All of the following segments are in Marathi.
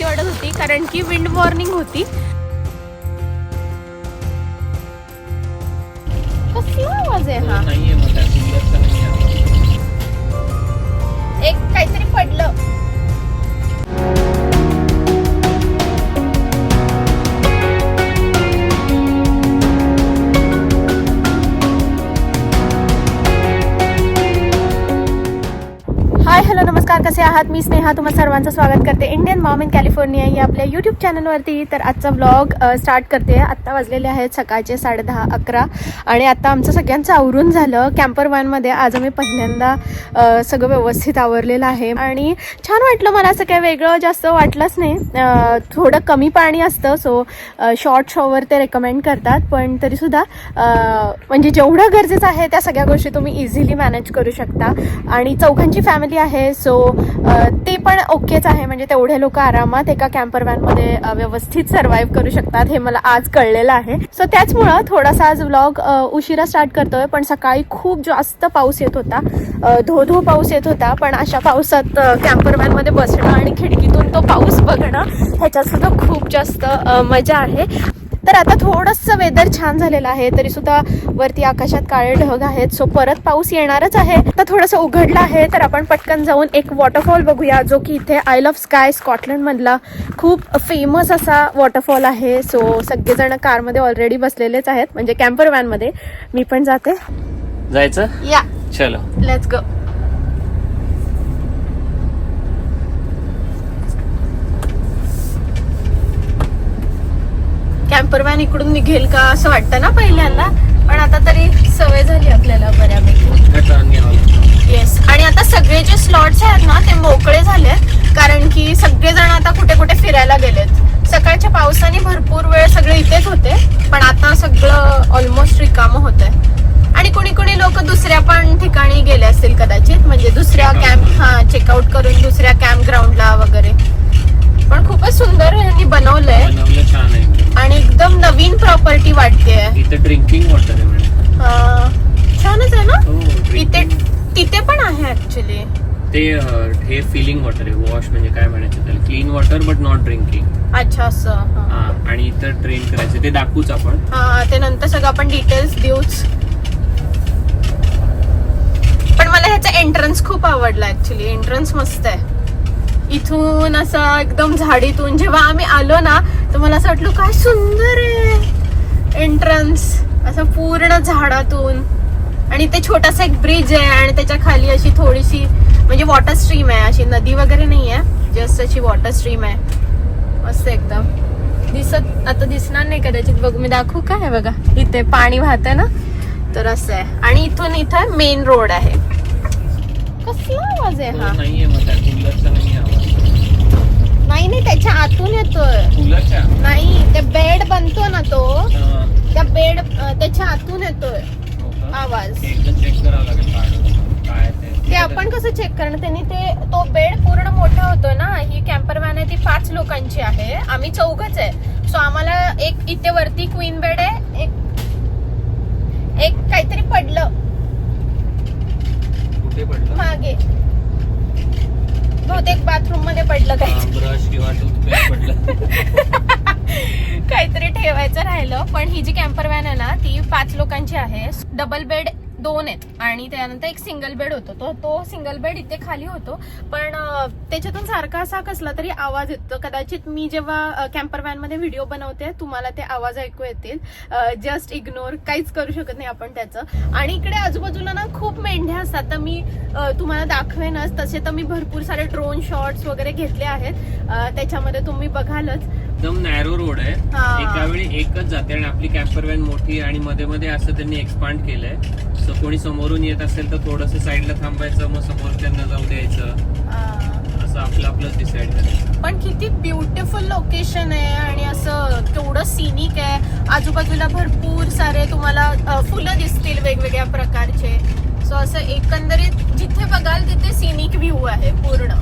भीती वाटत होती कारण की विंड वॉर्निंग होती. कसला आवाज आहे हा. एक काहीतरी पडलं. हॅलो नमस्कार. कसे आहात? मी स्नेहा. तुम्हा सर्वांचं स्वागत करते. इंडियन मॉम इन कॅलिफोर्निया या आपल्या यूट्यूब चॅनलवरती तर आजचा व्लॉग स्टार्ट करते. आत्ता वाजलेले आहेत सकाळचे साडेदहा अकरा. आणि आत्ता आमचं सगळ्यांचं आवरून झालं. कॅम्पर वॅनमध्ये आज आम्ही पहिल्यांदा सगळं व्यवस्थित आवरलेलं आहे. आणि छान वाटलं मला असं काही वेगळं जास्त वाटलंच नाही. थोडं कमी पाणी असतं. सो शॉर्ट शॉवर ते रेकमेंड करतात. पण तरीसुद्धा म्हणजे जेवढं गरजेचं आहे त्या सगळ्या गोष्टी तुम्ही इझिली मॅनेज करू शकता. आणि चौघांची फॅमिली आहे. सो ते पण ओकेच आहे. म्हणजे तेवढे लोक आरामात एका कॅम्पर व्हॅनमध्ये व्यवस्थित सर्व्हाइव्ह करू शकतात हे मला आज कळलेलं आहे. सो त्याचमुळं थोडासा आज व्लॉग उशिरा स्टार्ट करतोय. पण सकाळी खूप जास्त पाऊस येत होता. अ, धो धो पाऊस येत होता. पण अशा पावसात कॅम्पर व्हॅनमध्ये बसणं आणि खिडकीतून तो पाऊस बघणं ह्याच्यात सुद्धा खूप जास्त मजा आहे. तर आता थोडंसं वेदर छान झालेलं आहे तरी सुद्धा वरती आकाशात काळे ढग आहेत. सो परत पाऊस येणारच आहे. तर थोडंसं उघडलं आहे तर आपण पटकन जाऊन एक वॉटरफॉल बघूया जो की इथे आय लव्ह स्काय स्कॉटलंड मधला खूप फेमस असा वॉटरफॉल आहे. सो सगळेजण कारमध्ये ऑलरेडी बसलेलेच आहेत म्हणजे कॅम्परमध्ये. मी पण जाते. जायचं? या. चलो. लेट्स गो कॅम्पर व्हॅन इकडून निघेल का असं वाटतं ना पहिल्यांदा? पण आता तरी सवय झाली आपल्याला बऱ्यापैकी. येस आणि आता सगळे जे स्लॉट्स आहेत ना ते मोकळे झाले कारण की सगळेजण आता कुठे कुठे फिरायला गेलेत. सकाळच्या पावसाने भरपूर वेळ सगळे इथेच होते. पण आता सगळं ऑलमोस्ट रिकामं होत आणि कुणी कुणी लोक दुसऱ्या पण ठिकाणी गेले असतील कदाचित म्हणजे दुसऱ्या कॅम्प हा चेकआउट करून दुसऱ्या कॅम्प ग्राउंडला वगैरे पण खूपच सुंदर ह्यांनी बनवलंय बनवलं छान आहे एकदम. आणि एकदम नवीन प्रॉपर्टी इथं ड्रिंकिंग वॉटर आहे मॅडम छानच आहे ना? हो इथे drinking. तिथे पण आहे ऍक्च्युली ते अं, हे फिलिंग वॉटर आहे वॉश म्हणजे काय म्हणायचं त्याला? Clean water but not drinking अच्छा असं. हा. आणि इथं ट्रेन करायचं ते दाखवूच आपण. हा ते नंतर सगळं आपण डिटेल्स देऊच. पण मला ह्याचा एंट्रन्स खूप आवडला ऍक्च्युली एंट्रन्स मस्त आहे. इथून असं एकदम झाडीतून जेव्हा आम्ही आलो ना तर मला असं वाटलं काय सुंदर आहे. एंट्रन्स असं पूर्ण झाडातून. आणि ते छोटासा एक ब्रिज आहे आणि त्याच्याखाली अशी थोडीशी म्हणजे वॉटर स्ट्रीम आहे. अशी नदी वगैरे नाही आहे जस्ट अशी वॉटर स्ट्रीम आहे. मस्त एकदम. दिसत आता दिसणार नाही कदाचित. बघू मी दाखवू काय आहे बघा इथे पाणी वाहतंय ना? तर असं आहे. आणि इथून इथं मेन रोड आहे. कसला आवाज आहे हा? नाही नाही त्याच्या आतून येतोय. नाही ते बेड बनतो ना तो. बेड त्याच्या आतून येतोय हो? आवाज. एकदा चेक करावं लागेल काढून काय ते? ते आपण कसं चेक करणार? त्यांनी ते तो बेड पूर्ण मोठा होतो ना ही कॅम्पर व्हॅन आहे ती पाच लोकांची आहे. आम्ही चौघच आहे. सो आम्हाला एक इथे वरती क्वीन बेड आहे एक एक काहीतरी पडलं. कुठे पडलं? मागे. बहुतेक बाथरूममध्ये पडलं काही ब्रश किंवा टूथपेस्ट पडलं. काहीतरी ठेवायचं. राहिलं पण ही जी कॅम्पर व्हॅन आहे ना ती पाच लोकांची आहे. डबल बेड दोन आहेत. आणि त्यानंतर एक सिंगल बेड होतो. तो तो सिंगल बेड इथे खाली होतो. पण त्याच्यातून सारखा असा कसला तरी आवाज येतो. कदाचित मी जेव्हा कॅम्पर व्हॅनमध्ये व्हिडिओ बनवते तुम्हाला ते आवाज ऐकू येतील. जस्ट इग्नोर काहीच करू शकत नाही आपण त्याचं. आणि इकडे आजूबाजूला ना खूप मेंढ्या असतात. तर मी तुम्हाला दाखवेनच. तसे तर मी भरपूर सारे ड्रोन शॉट्स वगैरे घेतले आहेत. त्याच्यामध्ये तुम्ही बघालच. एकदम नॅरो रोड आहे. एका वेळी एकच जाते आणि आपली कॅम्पर व्हॅन मोठी आणि मध्ये मध्ये असं त्यांनी एक्सपांड केलंय. सो कोणी समोरून येत असेल तर थोडस साईडला थांबायचं मग समोर त्यांना जाऊ द्यायचं. असं आपलं आपलंच डिसाईड करायचं पण किती ब्युटिफुल लोकेशन आहे आणि असं केवढं सिनिक आहे. आजूबाजूला भरपूर सारे तुम्हाला फुलं दिसतील वेगवेगळ्या प्रकारचे. सो असं एकंदरीत जिथे बघाल तिथे सिनिक व्ह्यू आहे पूर्ण.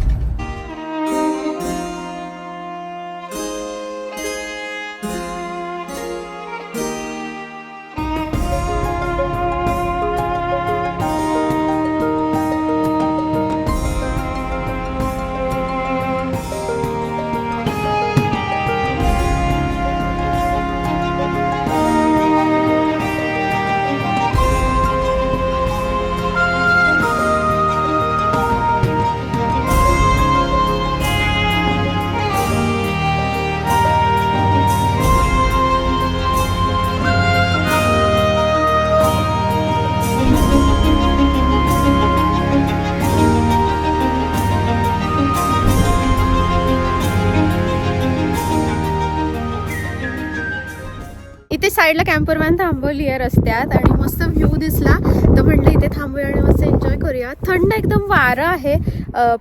साईडला कॅम्पर थांबवली आहे रस्त्यात आणि मस्त व्ह्यू दिसला. तर म्हटलं इथे थांबूया आणि मस्त एन्जॉय करूया. थंड एकदम वारं आहे.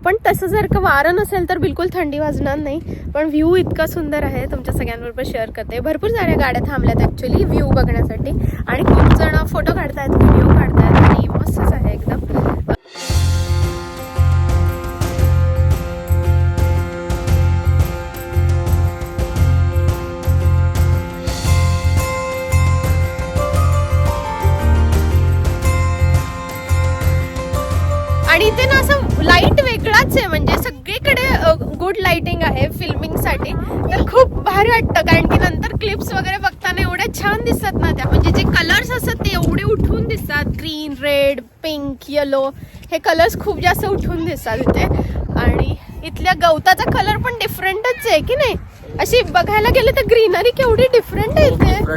पण तसं जर का वारं नसेल तर बिलकुल थंडी वाजणार नाही. पण व्ह्यू इतका सुंदर आहे. तुमच्या सगळ्यांबरोबर शेअर करते. भरपूर साऱ्या गाड्या थांबल्यात ॲक्च्युली व्ह्यू बघण्यासाठी. आणि खूप जण फोटो काढतायत व्हिडिओ काढतायत. आणि मस्तच आहे एकदम. साठी तर खूप भारी वाटतं कारण की नंतर क्लिप्स वगैरे बघताना एवढ्या छान दिसतात ना त्या. म्हणजे जे कलर्स असतात ते एवढे उठून दिसतात. ग्रीन रेड पिंक येलो हे कलर्स खूप जास्त उठून दिसतात इथे. आणि इथल्या गवताचा कलर पण डिफरंटच आहे की नाही? अशी बघायला गेले तर ग्रीनरी केवढी डिफरंट आहे इथे. म्हणजे.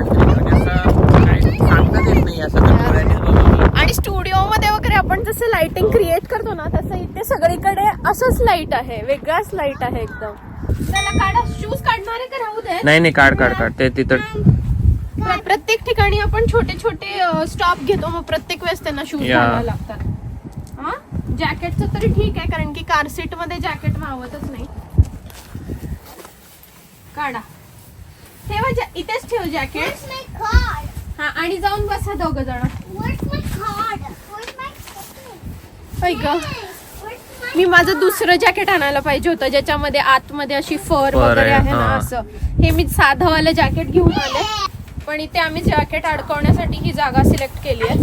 आणि स्टुडिओ मध्ये वगैरे आपण जसं लाइटिंग क्रिएट करतो ना तसं इथे सगळीकडे असंच लाइट आहे. वेगळाच लाइट आहे एकदम. चला काढा. शूज काढणारे का राहू दे? नाही नाही काढ काढ काढ. ते तिथं प्र- प्रत्येक ठिकाणी आपण छोटे छोटे स्टॉप घेतो. मग प्रत्येक वेळेस त्यांना शूज. घालावे लागतात. हा? जॅकेटचं तरी ठीक आहे कारण की कार सीटमध्ये जॅकेट मावतच नाही. काढा. ठेवा जॅ- इथेच ठेव जॅकेट Where's my card? हा आणि जाऊन बसा दोघ जण. Where's my card? Where's my card? ऐक Where's my मी माझं दुसरं जॅकेट आणायला पाहिजे होतं ज्याच्यामध्ये आतमध्ये अशी फर वगैरे आहे, ना. असं. हे मी साधंवालं जॅकेट घेऊन आले. पण इथे आम्ही जॅकेट अडकवण्यासाठी ही जागा सिलेक्ट केली आहे?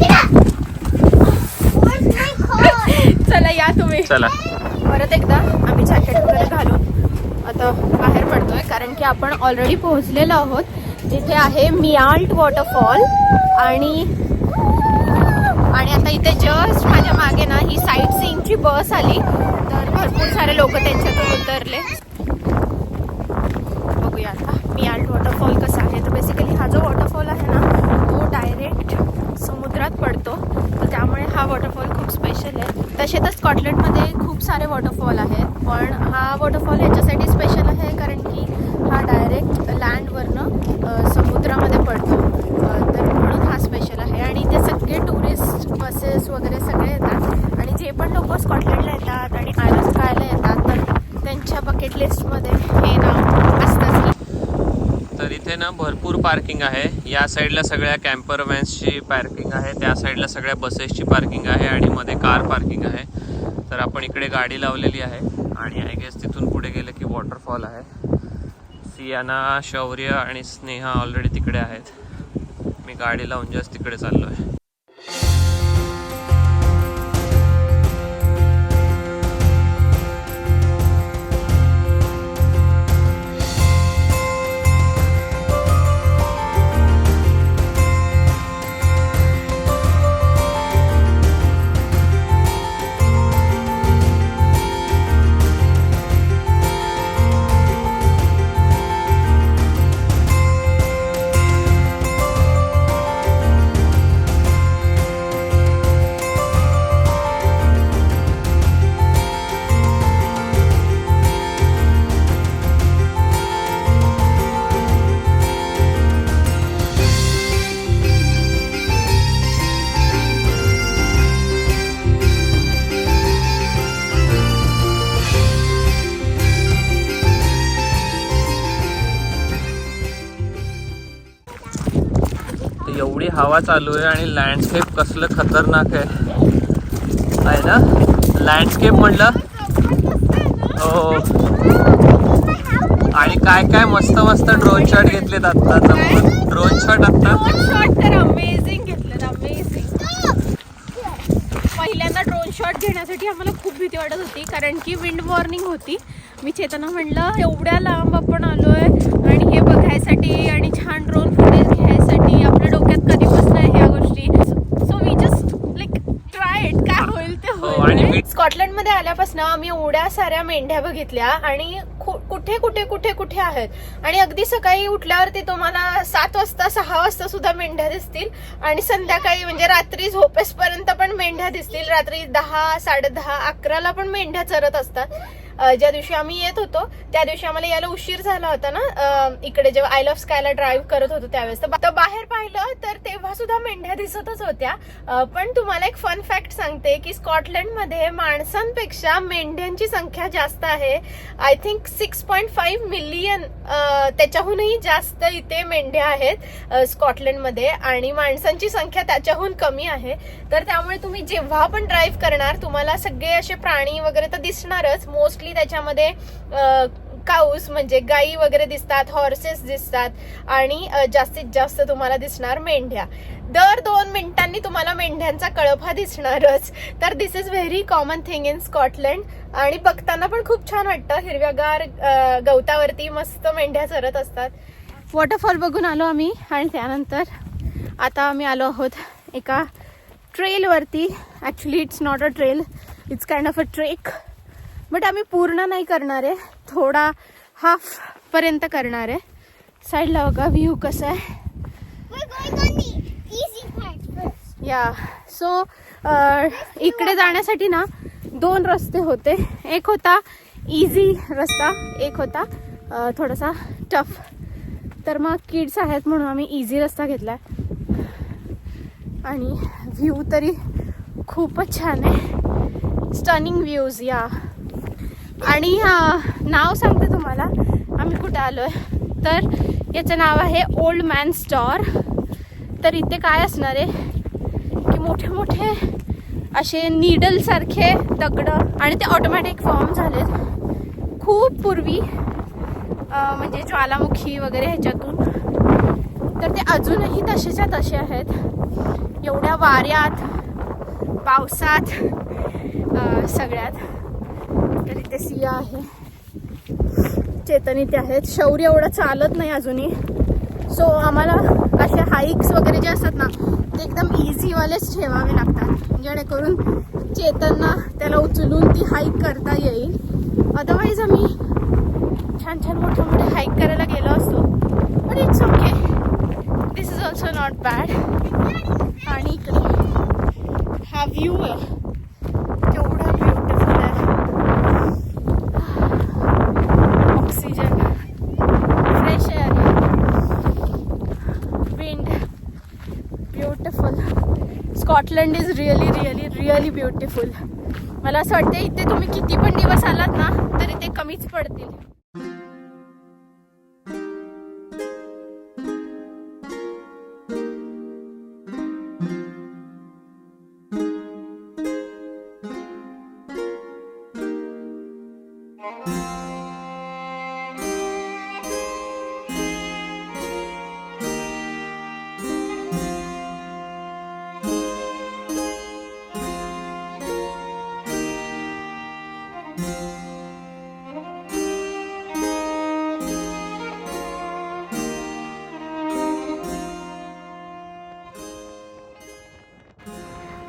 चला या तुम्ही. चला. परत एकदा आम्ही जॅकेट वगैरे घालून आता बाहेर पडतोय कारण की आपण ऑलरेडी पोहोचलेलो आहोत. जिथे आहे मियाल्ट वॉटरफॉल आणि आता इथे जस्ट माझ्या मागे ना ही आमची बस आली. तर भरपूर सारे लोक त्यांच्यातून उतरले. बघूया आता मियाल्ट वॉटरफॉल कसा आहे. तर बेसिकली हा जो वॉटरफॉल आहे ना तो डायरेक्ट समुद्रात पडतो. तर त्यामुळे हा वॉटरफॉल खूप स्पेशल आहे. तसे तर स्कॉटलंडमध्ये खूप सारे वॉटरफॉल आहेत. पण हा वॉटरफॉल ह्याच्यासाठी स्पेशल आहे कारण की हा डायरेक्ट लँडवरनं समुद्रामध्ये पडतो. तर म्हणून हा स्पेशल आहे. आणि ते सगळे टुरिस्ट बसेस वगैरे सगळे येतात. हे पण लोक स्कॉटलंडला येतात आणि आयलंड खायला येतात तर त्यांच्या बकेट लिस्टमध्ये हे नाव असतंच तर इथे ना भरपूर पार्किंग आहे. या साईडला सगळ्या कॅम्पर व्हॅन्सची पार्किंग आहे त्या साईडला सगळ्या बसेसची पार्किंग आहे आणि मध्ये कार पार्किंग आहे. तर आपण इकडे गाडी लावलेली आहे आणि आय गेस तिथून पुढे गेलं की वॉटरफॉल आहे. सियाना शौर्य आणि स्नेहा ऑलरेडी तिकडे आहेत. मी गाडी लावून जस्ट तिकडे चाललो आहे हवा चालू आहे आणि लँडस्केप कसलं खतरनाक आहे. आहे ना? लँडस्केप म्हणलं हो. आणि काय काय मस्त मस्त ड्रोन शॉट घेतलेत आता ड्रोन शॉट आता तर अमेझिंग अमेझिंग पहिल्यांदा ड्रोन शॉट घेण्यासाठी आम्हाला खूप भीती वाटत होती कारण की विंड वॉर्निंग होती. मी चेतना म्हणलं एवढ्या लांब आपण आलो आहे आणि हे बघायसाठी आणि छान ड्रोन फुटेज घ्यायसाठी आपल्या डोक्यात कधीपासून आहे ह्या गोष्टी so we just like try it काय होईल ते हो, स्कॉटलंडमध्ये आल्यापासून आम्ही एवढ्या साऱ्या मेंढ्या बघितल्या आणि खु- कुठे कुठे कुठे कुठे आहेत? आणि अगदी सकाळी उठल्यावरती तुम्हाला सात वाजता सहा वाजता सुद्धा मेंढ्या दिसतील. आणि संध्याकाळी म्हणजे रात्री झोपेसपर्यंत पण मेंढ्या दिसतील. रात्री दहा साडे दहा अकराला पण मेंढ्या चरत असतात. ज्या दिवशी आम्ही येत होतो त्या दिवशी आम्हाला यायला उशीर झाला होता ना इकडे जेव्हा आय लव्ह स्कायला ड्राईव्ह करत होतो त्यावेळेस. तर बाहेर पाहिलं तर तेव्हा सुद्धा मेंढ्या दिसतच होत्या. पण तुम्हाला एक फन फॅक्ट सांगते की स्कॉटलंडमध्ये माणसांपेक्षा मेंढ्यांची संख्या जास्त आहे. I think six point five million त्याच्याहूनही जास्त इथे मेंढ्या आहेत स्कॉटलंडमध्ये. आणि माणसांची संख्या त्याच्याहून कमी आहे. तर त्यामुळे तुम्ही जेव्हा पण ड्राईव्ह करणार तुम्हाला सगळे असे प्राणी वगैरे तर दिसणारच. मोस्टली त्याच्यामध्ये काऊस म्हणजे गाई वगैरे दिसतात हॉर्सेस दिसतात आणि जास्तीत जास्त तुम्हाला दिसणार मेंढ्या. दर दोन मिनिटांनी तुम्हाला मेंढ्यांचा कळप हा दिसणारच. तर this is very common thing in Scotland आणि बघताना पण खूप छान वाटतं. हिरव्यागार गवतावरती मस्त मेंढ्या चरत असतात. वॉटरफॉल बघून आलो आम्ही आणि त्यानंतर आता आम्ही आलो आहोत एका ट्रेलवरती actually it's not a trail it's kind of a trek but आम्ही पूर्ण नाही करणार आहे. थोडा हाफ पर्यंत करणार आहे. साईडला बघा व्ह्यू कसा आहे. या सो इकडे जाण्यासाठी ना दोन रस्ते होते. एक होता इझी रस्ता एक होता अ, थोडासा टफ तर मग किड्स आहेत म्हणून आम्ही इझी रस्ता घेतला आणि व्ह्यू तरी खूपच छान आहे. स्टनिंग व्ह्यूज या आणि नाव सांगते तुम्हाला. आम्ही कुठे आलो आहे तर याचं नाव आहे ओल्ड मॅन स्टॉर तर इथे काय असणार आहे? की मोठे मोठे असे नीडलसारखे दगडं दगड आणि ते ऑटोमॅटिक फॉर्म झाले खूप पूर्वी म्हणजे ज्वालामुखी वगैरे ह्याच्यातून. तर ते अजूनही तसेच्या तसे आहेत. एवढ्या वाऱ्यात पावसात सगळ्यात. तर इथे सिया आहे. चेतन इथे आहेत. शौर्य एवढं चालत नाही अजूनही. सो आम्हाला असे हाईक्स वगैरे जे असतात ना ते एकदम इझीवालेच ठेवावे लागतात. जेणेकरून चेतनना त्याला उचलून ती हाईक करता येईल. अदरवाईज आम्ही छान छान मोठे मोठे हाईक करायला गेलो असतो. पण it's okay this is also not bad आणि इकडे हा व्ह्यू आहे केवढा ब्युटिफुल आहे oxygen fresh air wind beautiful Scotland is really really really beautiful मला असं वाटतं इथे तुम्ही किती पण दिवस आलात ना तरी ते कमीच पडतील.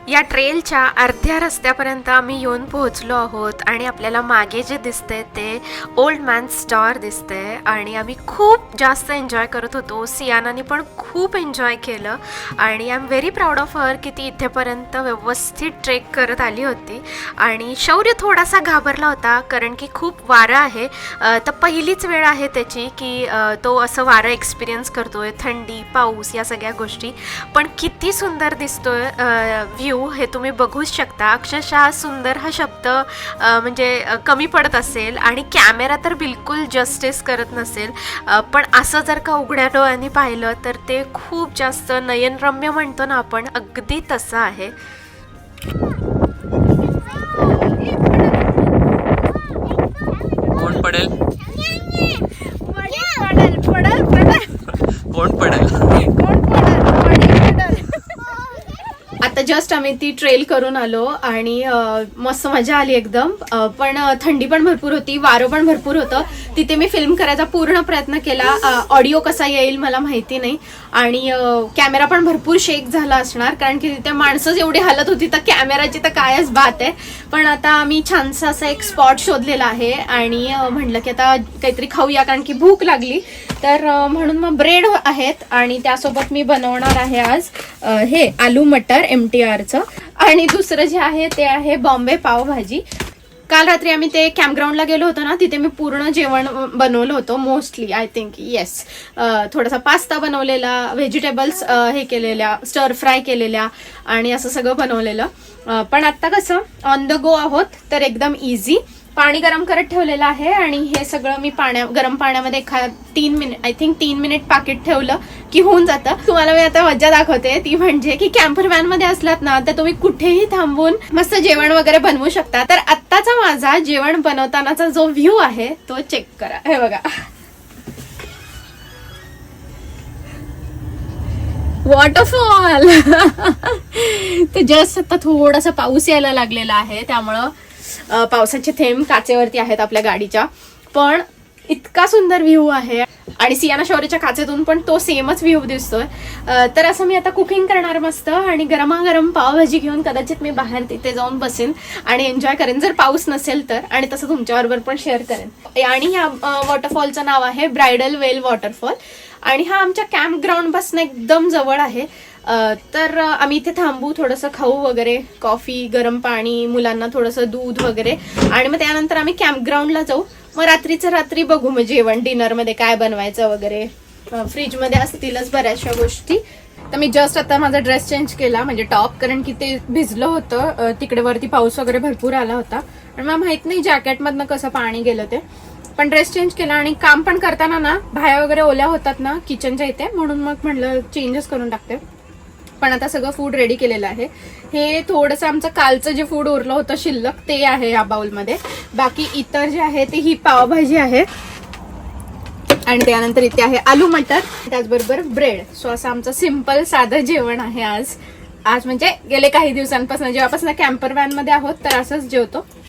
या ट्रेलच्या अर्ध्या रस्त्यापर्यंत आम्ही येऊन पोहोचलो आहोत आणि आपल्याला मागे जे दिसते ते ओल्ड मॅन स्टार दिसते आणि आम्ही खूप जास्त एन्जॉय करत होतो. सियानाने पण खूप खूप एन्जॉय केलं. आणि I am very proud of her की ती इथेपर्यंत व्यवस्थित ट्रेक करत आली होती. आणि शौर्य थोडासा घाबरला होता कारण की खूप वारं आहे. तर पहिलीच वेळ आहे त्याची की तो असं वारं एक्सपिरियन्स करतो आहे थंडी पाऊस या सगळ्या गोष्टी. पण किती सुंदर दिसतो आहे व्ह्यू हे तुम्ही बघूच शकता. अक्षरशः सुंदर हा शब्द म्हणजे कमी पडत असेल. आणि कॅमेरा तर बिलकुल जस्टिस करत नसेल. पण असं जर का उघड्या डोळ्यांनी पाहिलं तर ते खूप जास्त नयनरम्य म्हणतो ना आपण अगदी तसं आहे. कोण पडेल? पडल पडल पडल कोण पडेल? कोण पडल पडल पडल आता जस्ट आम्ही ती ट्रेल करून आलो आणि मस्त मजा आली एकदम. पण थंडी पण भरपूर होती वारं पण भरपूर होतं. तिथे मी फिल्म करायचा पूर्ण प्रयत्न केला. ऑडिओ कसा येईल मला माहिती नाही. आणि कॅमेरा पण भरपूर शेक झाला असणार. कारण की तिथे माणसंच एवढी हालत होती तर कॅमेराची तर कायच बात आहे. पण आता आम्ही छानसा असा एक स्पॉट शोधलेला आहे. आणि म्हणलं की आता काहीतरी खाऊया कारण की भूक लागली. तर म्हणून मग ब्रेड आहेत. आणि त्यासोबत मी बनवणार आहे आज हे आलू मटर एम टी आरचं आणि दुसरं जे आहे ते आहे बॉम्बे पावभाजी. काल रात्री आम्ही ते कॅम्पग्राऊंडला गेलो होतो ना तिथे मी पूर्ण जेवण बनवलं होतं मोस्टली आय थिंक येस थोडासा पास्ता बनवलेला व्हेजिटेबल्स हे केलेल्या स्टर फ्राय केलेल्या आणि असं सगळं बनवलेलं. पण आत्ता कसं ऑन द गो आहोत तर एकदम इझी पाणी गरम करत ठेवलेलं आहे आणि हे सगळं मी पाण्या गरम पाण्यामध्ये एखा तीन मिनिट आय थिंक तीन मिनिट पाकिट ठेवलं की होऊन जातं. तुम्हाला मी आता मज्जा दाखवते. ती म्हणजे की कॅम्पर व्हॅनमध्ये असलात ना तर तुम्ही कुठेही थांबून मस्त जेवण वगैरे बनवू शकता. तर आत्ताचा माझा जेवण बनवतानाचा जो व्ह्यू आहे तो चेक करा. हे बघा. वॉटरफॉल ते जस्ट आता थोडासा पाऊस यायला लागलेला आहे त्यामुळं पावसाचे थेंब काचेवरती आहेत आपल्या गाडीच्या. पण इतका सुंदर व्ह्यू आहे आणि सियाना शौर्यच्या काचेतून पण तो सेमच व्ह्यू दिसतोय. तर असं मी आता कुकिंग करणार मस्त आणि गरमागरम पावभाजी घेऊन कदाचित मी बाहेर तिथे जाऊन बसेन आणि एन्जॉय करेन. जर पाऊस नसेल तर आणि तसं तुमच्याबरोबर पण शेअर करेन. आणि ह्या वॉटरफॉलचं नाव आहे ब्रायडल वेल वॉटरफॉल. आणि हा आमच्या कॅम्प ग्राउंडपासून एकदम जवळ आहे. तर आम्ही इथे थांबू थोडंसं खाऊ वगैरे कॉफी गरम पाणी मुलांना थोडंसं दूध वगैरे. आणि मग त्यानंतर आम्ही कॅम्प ग्राउंडला जाऊ. मग रात्रीचं रात्री बघू मग जेवण डिनरमध्ये काय बनवायचं वगैरे. फ्रीजमध्ये असतीलच बऱ्याचशा गोष्टी. तर मी जस्ट आता माझा ड्रेस चेंज केला म्हणजे टॉप कारण की ते भिजलं होतं. तिकडे वरती पाऊस वगैरे भरपूर आला होता. आणि मला माहीत नाही जॅकेटमधनं कसं पाणी गेलं ते. पण ड्रेस चेंज केला आणि काम पण करताना ना भाया वगैरे ओल्या होतात ना किचनच्या इथे. म्हणून मग म्हटलं चेंजेस करून टाकते. पण आता सगळं फूड रेडी केलेलं आहे. हे थोडंसं आमचं कालचं जे फूड उरलं होतं शिल्लक ते आहे या बाउलमध्ये बाकी इतर जे आहे ते ही पावभाजी आहे. आणि त्यानंतर इथे आहे आलू मटर त्याचबरोबर ब्रेड सो असं आमचं सिंपल साधं जेवण आहे आज. आज म्हणजे गेले काही दिवसांपासून जेव्हापासून कॅम्पर वॅनमध्ये आहोत तर असंच जेवतो.